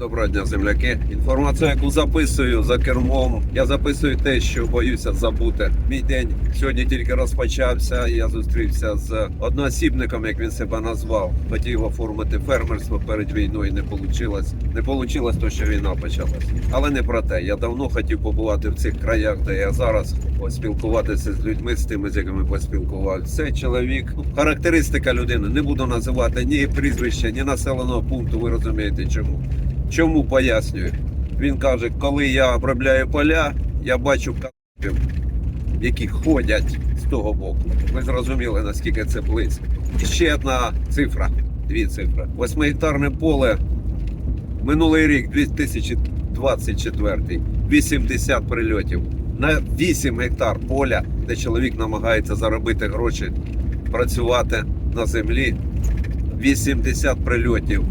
Доброго дня, земляки. Інформацію, яку записую за кермом. Я записую те, що боюся забути. Мій день сьогодні тільки розпочався. Я зустрівся з одноосібником, як він себе назвав. Хотів оформити фермерство перед війною. Не вийшло. Не вийшло то, що війна почалась. Але не про те. Я давно хотів побувати в цих краях, де я зараз поспілкуватися з людьми, з тими, з якими поспілкувався. Це чоловік, ну, характеристика людини. Не буду називати ні прізвища, ні населеного пункту. Ви розумієте, чому? Чому пояснюю? Він каже, коли я обробляю поля, я бачу капів, які ходять з того боку. Ви зрозуміли, наскільки це близько. Ще одна цифра, дві цифри. Восьмигектарне поле минулий рік, 2024, 80 прильотів. На 8 гектар поля, де чоловік намагається заробити гроші, працювати на землі. 80 прильотів.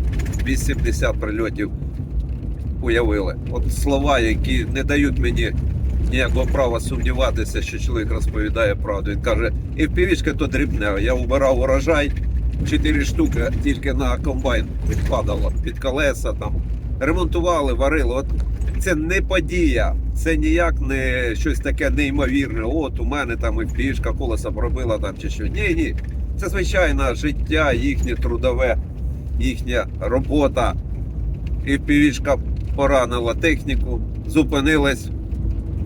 80 прильотів уявили. От слова, які не дають мені ніякого права сумніватися, що чоловік розповідає правду. Він каже, і впівішка то дрібне. Я убирав урожай, 4 штуки тільки на комбайн відпадало під колеса там. Ремонтували, варили. От це не подія, це ніяк не щось таке неймовірне. От у мене там і впівішка колеса пробила там чи що. Ні, ні. Це звичайне життя, їхнє трудове, їхня робота. І півішка поранила техніку, зупинилась,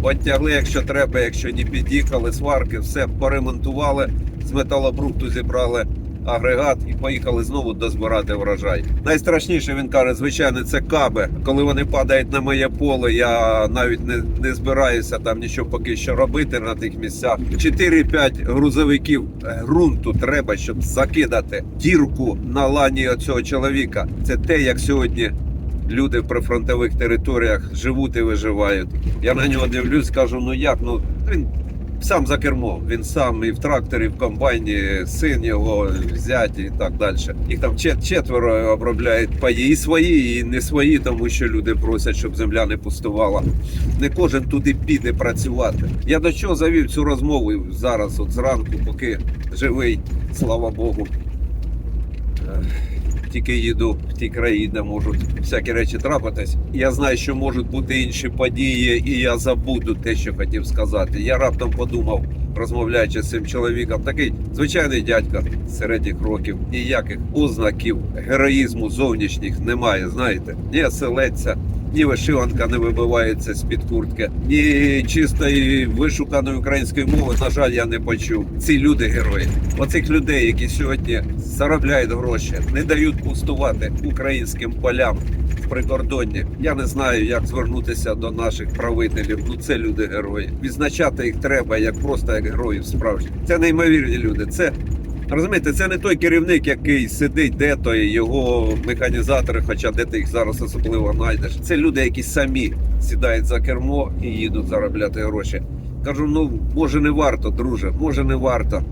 підтягли, якщо треба, якщо не під'їхали, сварки, все поремонтували, з металобрухту зібрали агрегат і поїхали знову дозбирати врожай. Найстрашніше він каже, звичайно, це каби. Коли вони падають на моє поле, я навіть не, не збираюся там нічого поки що робити на тих місцях. 4-5 грузовиків ґрунту треба, щоб закидати дірку на лані цього чоловіка. Це те, як сьогодні люди в прифронтових територіях живуть і виживають. Я на нього дивлюсь, кажу, ну як? Ну він сам за кермом. Він сам і в тракторі, і в комбайні, син його зять і так далі. Їх там четверо обробляють паї і свої, і не свої, тому що люди просять, щоб земля не пустувала. Не кожен туди піде працювати. Я до чого завів цю розмову зараз, от зранку, поки живий, слава Богу. Тільки їду в ті краї, де можуть всякі речі трапитись. Я знаю, що можуть бути інші події, і я забуду те, що хотів сказати. Я раптом подумав, розмовляючи з цим чоловіком, такий звичайний дядька середніх років, ніяких ознаків героїзму зовнішніх немає. Знаєте, ні селеця, ні вишиванка не вибивається з під куртки, ні чистої вишуканої української мови. На жаль, я не почув. Ці люди герої. Оцих людей, які сьогодні заробляють гроші, не дають пустувати українським полям в прикордонні. Я не знаю, як звернутися до наших правителів. Ну це люди герої. Відзначати їх треба як просто як героїв справжніх. Це неймовірні люди. Це Розумієте, це не той керівник, який сидить де-то, і його механізатори, хоча де ти їх зараз особливо знайдеш. Це люди, які самі сідають за кермо і їдуть заробляти гроші. Кажу, ну може не варто, друже, може не варто.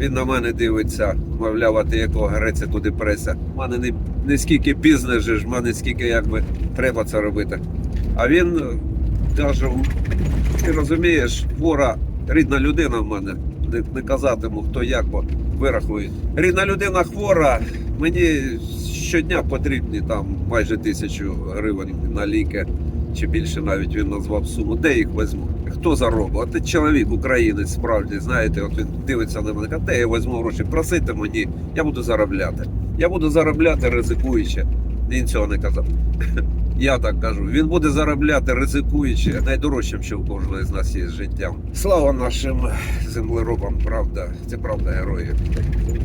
Він на мене дивиться, мовляв, а ти якого греться туди преса. У мене не, не скільки пізно ж, в мене скільки якби треба це робити. А він каже: ти розумієш, хвора рідна людина в мене. Не, не казатиму, хто як, бо вирахують. Рідна людина хвора, мені щодня потрібні там майже тисячу гривень на ліки, чи більше навіть він назвав суму. Де їх візьму? Хто заробить? От чоловік, українець, справді, знаєте, от він дивиться на мене, каже, я візьму гроші? Просити мені, я буду заробляти. Я буду заробляти ризикуючи. Він цього не казав. Я так кажу, він буде заробляти ризикуючи найдорожчим, що у кожного з нас є з життям. Слава нашим землеробам, правда, це правда герої.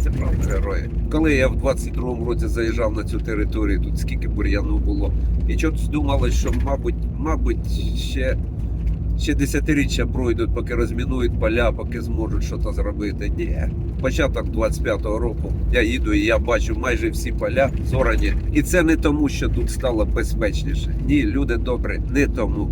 Це правда герої. Коли я в 22-му році заїжджав на цю територію, тут скільки бур'яну було, і чогось думали, що, мабуть, мабуть, ще. Ще десятиріччя пройдуть, поки розмінують поля, поки зможуть щось зробити. Ні, початок 25-го року я їду і я бачу майже всі поля зорані. І це не тому, що тут стало безпечніше. Ні, люди добрі, не тому.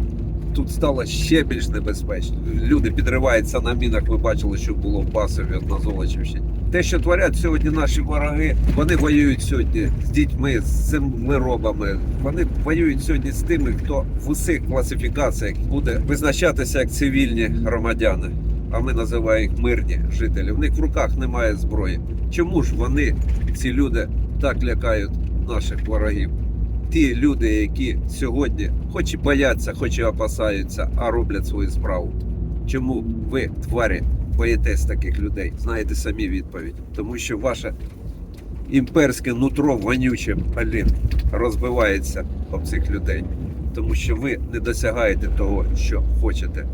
Тут стало ще більш небезпечно. Люди підриваються на мінах. Ви бачили, що було в Басові на Золочівщині. Те, що творять сьогодні наші вороги, вони воюють сьогодні з дітьми, з землеробами. Вони воюють сьогодні з тими, хто в усіх класифікаціях буде визначатися як цивільні громадяни. А ми називаємо їх мирні жителі. В них в руках немає зброї. Чому ж вони, ці люди, так лякають наших ворогів? ті люди, які сьогодні хоч і бояться, хоч і опасаються, а роблять свою справу. Чому ви, тварі, боїтесь таких людей? Знаєте самі відповідь. Тому що ваше імперське нутро вонюче, блін, розбивається об цих людей. Тому що ви не досягаєте того, що хочете.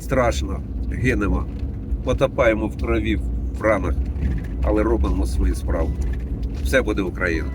Страшно, гинемо, потопаємо в крові в ранах, але робимо свою справу. Все буде Україна.